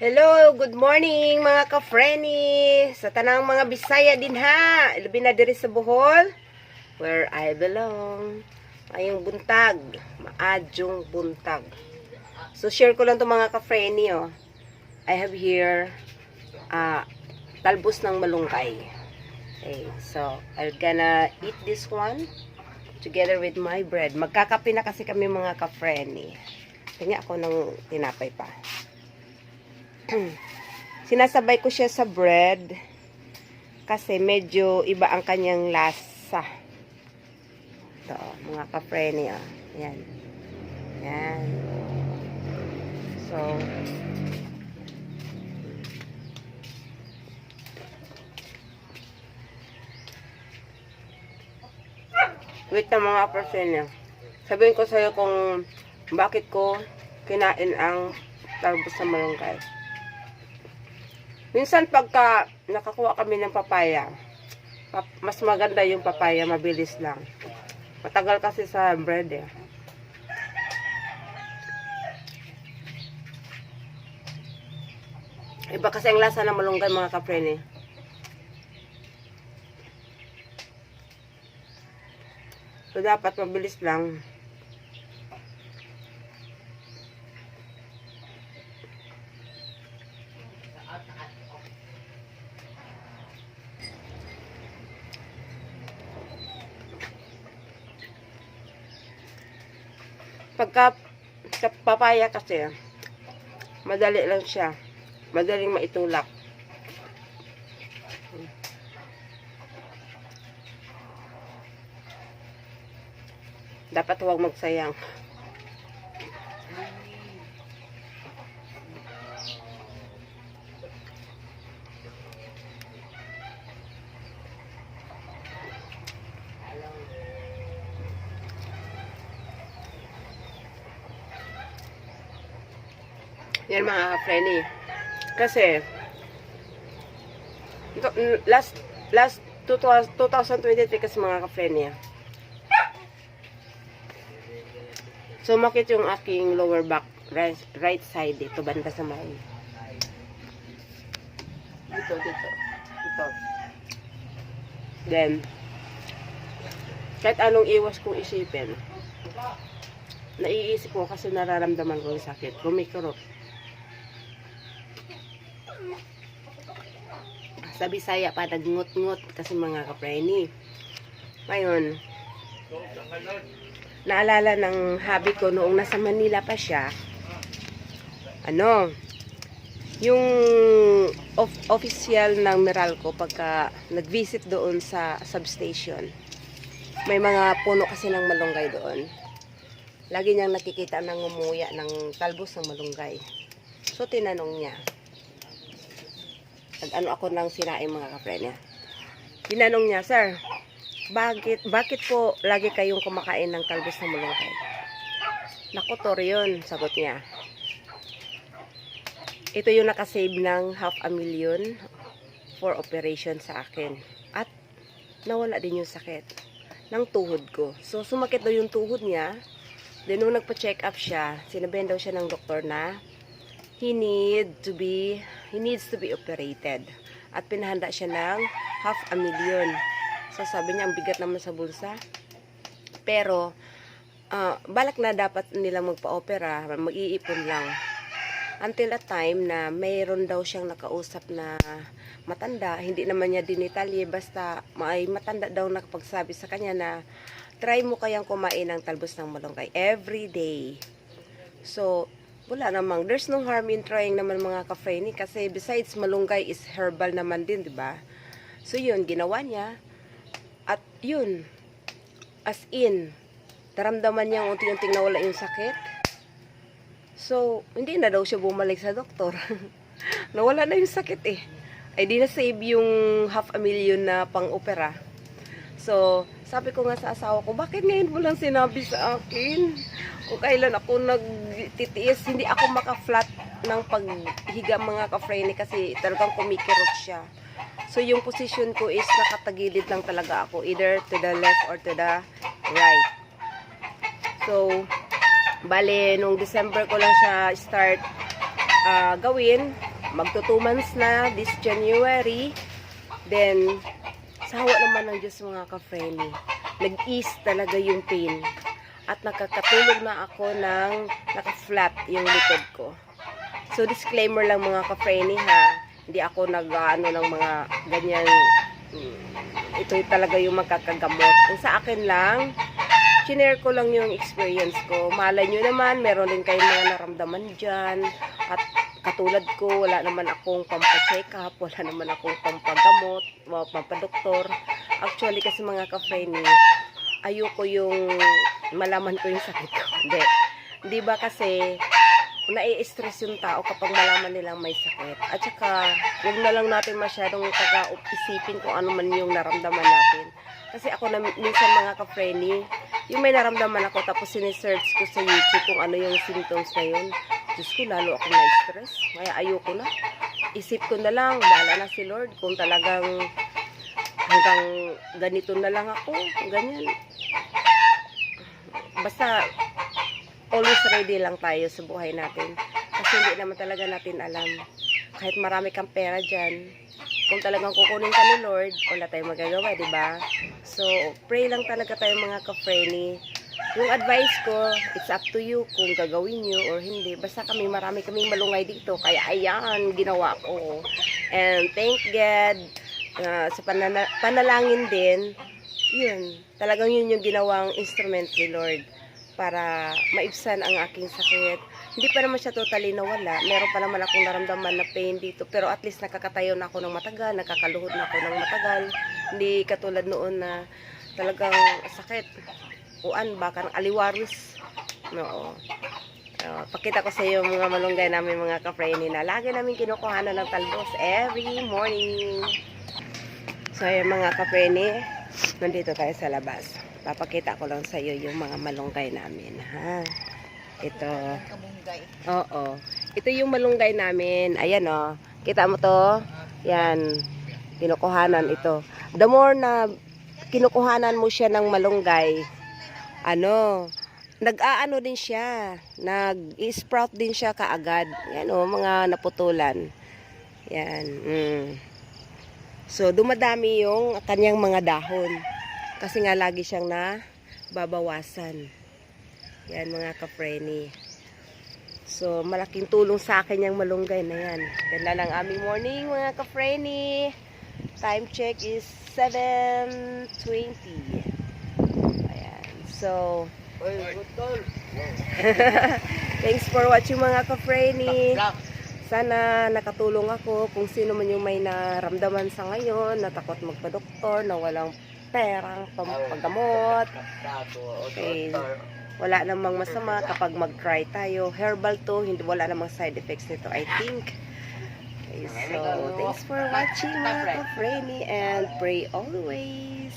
Hello, good morning mga ka-frenny. Sa tanang mga Bisaya din ha. Ilabi na diri sa Bohol, where I belong. Ayong buntag, maadyong buntag. So share ko lang to mga ka-frenny oh. I have here ah talbos ng malunggay. Okay, so I'm gonna eat this one together with my bread. Magkakape na kasi kami mga ka-frenny. Kanya ako ng tinapay pa. Sinasabay ko siya sa bread kasi medyo iba ang kanyang lasa. Ito, mga ka-preni, oh. Yan. Yan. So, wait na mga ka-preni. Sabihin ko sa'yo kung bakit ko kinain ang talbos sa malunggay. Minsan pagka nakakuha kami ng papaya, pap- mas maganda yung papaya, mabilis lang. Matagal kasi sa bread eh. Iba kasi ang lasa ng malunggay mga kaprene. So dapat mabilis lang. Pagka papaya kasi, madali lang siya. Madaling maitulak. Dapat huwag magsayang. Yan mga frenny. Kasi, ito, mm, last, last 2000 2023 kasi mga ka-frenny. So, makit yung aking lower back, right, right side dito, banda sa may. Dito, dito. Dito. Then, kahit anong iwas kong isipin, naiisip ko kasi nararamdaman ko yung sakit. Kumikurot. Sa Bisaya pa, nagngut-ngut kasi mga kapreni. Ngayon, naalala ng hobby ko noong nasa Manila pa siya, ano, yung of, official ng Meralco pagka nag-visit doon sa substation, may mga puno kasi ng malunggay doon. Lagi niyang nakikita ng ngumuya ng talbos ng malunggay. So, tinanong niya, nag-ano ako ng sinaing mga kaprenya. Tinanong niya, Sir, bakit, bakit po lagi kayong kumakain ng talbos ng malunggay? Naku, Tor, yun, sagot niya. Ito yung nakasave ng half a million for operation sa akin. At nawala din yung sakit ng tuhod ko. So, sumakit daw yung tuhod niya. Then, nung nagpa-check up siya, sinabihan daw siya ng doktor na he need to be he needs to be operated. At pinahanda siya ng half a million. So, sabi niya, ang bigat naman sa bulsa. Pero, ah, balak na dapat nilang magpa-opera, mag-iipon lang until a time na mayroon daw siyang nakausap na matanda, hindi naman niya dinitalye, basta may matanda daw nakapagsabi sa kanya na try mo kayang kumain ng talbos ng malunggay every day. So, wala namang, there's no harm in trying naman mga ka-frenny kasi besides malunggay is herbal naman din, di ba? So, yun, ginawa niya. At yun, as in, taramdaman niya unti-unting nawala yung sakit. So, hindi na daw siya bumalik sa doktor. Nawala na yung sakit eh. Ay di na save yung half a million na pang-opera. So, sabi ko nga sa asawa ko, bakit ngayon mo lang sinabi sa akin? Kung kailan ako nagtitiis, hindi ako maka-flat ng paghiga mga ka-frene kasi talagang kumikirot siya. So, yung position ko is nakatagilid lang talaga ako, either to the left or to the right. So, bale, nung December ko lang siya start ah, gawin. months na this January. Then, sawa naman ng Diyos mga ka-friendly. Nag-ease talaga yung pain. At nakakatulog na ako ng naka-flat yung likod ko. So, disclaimer lang mga ka-friendly ha. Hindi ako nag-ano ng mga ganyan. mm, Ito talaga yung magkakagamot. Kung sa akin lang, chinare ko lang yung experience ko. Malay nyo naman, meron din kayong mga naramdaman dyan. At katulad ko, wala naman akong pampa-check up, wala naman akong pampagamot, pampadoktor. Actually, kasi mga ka-friendly, ayoko yung malaman ko yung sakit ko. Hindi. Di ba kasi, nai-stress yung tao kapag malaman nilang may sakit. At saka, huwag na lang natin masyadong taga-isipin kung ano man yung naramdaman natin. Kasi ako na minsan mga ka-friendly, yung may naramdaman ako tapos sinesearch ko sa YouTube kung ano yung symptoms na yun. Diyos ko, lalo ako na-stress. Kaya ayoko na. Isip ko na lang, bahala na si Lord kung talagang hanggang ganito na lang ako. Ganyan. Basta, always ready lang tayo sa buhay natin. Kasi hindi naman talaga natin alam. Kahit marami kang pera dyan, kung talagang kukunin ka ni Lord, wala tayong magagawa, di ba? So, pray lang talaga tayo mga ka-friendly. Yung advice ko, it's up to you kung gagawin nyo or hindi. Basta kami, marami kaming malungay dito. Kaya ayan, ginawa ko. And thank God, uh, sa panana- panalangin din, yun, talagang yun yung ginawang instrument ni Lord para maibsan ang aking sakit. Hindi pa naman siya totally nawala. Meron pa naman akong naramdaman na pain dito. Pero at least nakakatayo na ako ng matagal, nakakaluhod na ako ng matagal. Hindi katulad noon na talagang sakit. Uan, baka ng aliwaris. Oo. Uh, pakita ko sa iyo mga malunggay namin mga ka-friendly na lagi namin kinukuhanan ng talbos every morning. So ayan mga ka-friendly, nandito tayo sa labas. Papakita ko lang sa iyo yung mga malunggay namin, ha? Ito. Oo. Ito yung malunggay namin. Ayan oh. Kita mo to? Yan. Kinukuhanan ito. The more na kinukuhanan mo siya ng malunggay, ano, nag-aano din siya. Nag-sprout din siya kaagad. Yan oh, mga naputulan. Yan. Mm. So, dumadami yung kanyang mga dahon. Kasi nga lagi siyang na babawasan. Yan mga ka-frenny. So, malaking tulong sa akin yung malunggay na yan. Ganda ng aming morning mga ka-frenny. Time check is 7.20. Ayan. So, thanks for watching mga ka-frenny. Sana nakatulong ako kung sino man yung may naramdaman sa ngayon, na takot magpa-doktor, na walang perang pampagamot. Okay. Wala namang masama kapag mag-try tayo. Herbal to, hindi wala namang side effects nito, I think. Okay, so, thanks for watching mga ka-frenny and pray always.